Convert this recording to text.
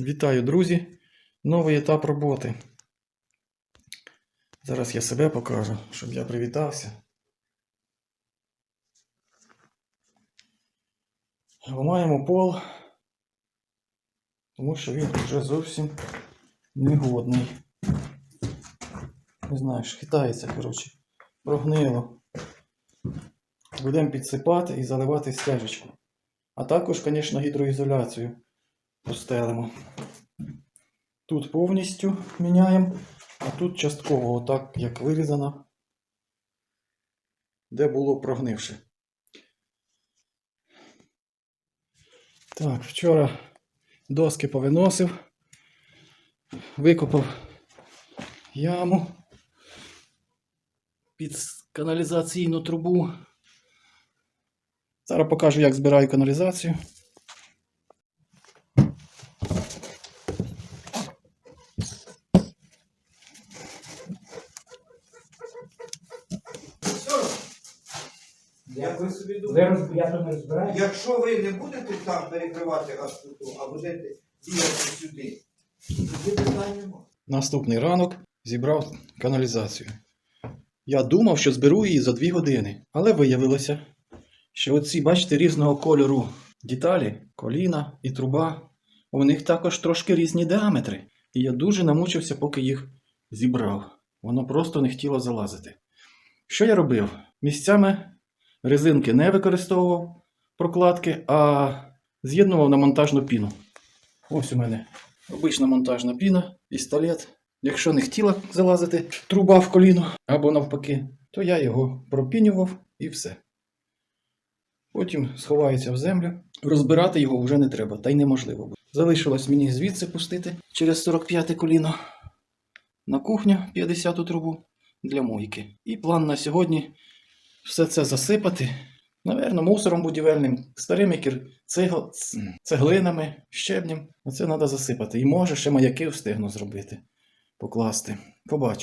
Вітаю, друзі! Новий етап роботи. Зараз я себе покажу, щоб я привітався. Ламаємо пол, тому що він вже зовсім негодний. Не знаю, ж хитається, коротше, прогнило. Будемо підсипати і заливати стежечку. А також, звісно, гідроізоляцію постелимо. Тут повністю міняємо, а тут частково, отак як вирізано, де було прогнивши. Так, вчора доски повиносив, викопав яму під каналізаційну трубу. Зараз покажу, як збираю каналізацію. Як ви собі Ви думаєте? роз... Я то не. Якщо ви не будете там перекривати астуту, а будете діяти сюди, тоді питань нема. Наступний ранок зібрав каналізацію. Я думав, що зберу її за 2 години, але виявилося, що оці, бачите, різного кольору деталі, коліна і труба, у них також трошки різні діаметри. І я дуже намучився, поки їх зібрав. Воно просто не хотіло залазити. Що я робив? Місцями резинки не використовував прокладки, а з'єднував на монтажну піну. Ось у мене обична монтажна піна, пістолет. Якщо не хотіла залазити труба в коліно або навпаки, то я його пропінював і все. Потім сховається в землю. Розбирати його вже не треба, та й неможливо. буде. Залишилось мені звідси пустити через 45 коліно на кухню 50 трубу для мойки. І план на сьогодні все це засипати. Наверно, мусором будівельним, старими кір... цегл... цеглинами, щебнем. Оце треба засипати. І може ще маяки встигну зробити, покласти. Побачу.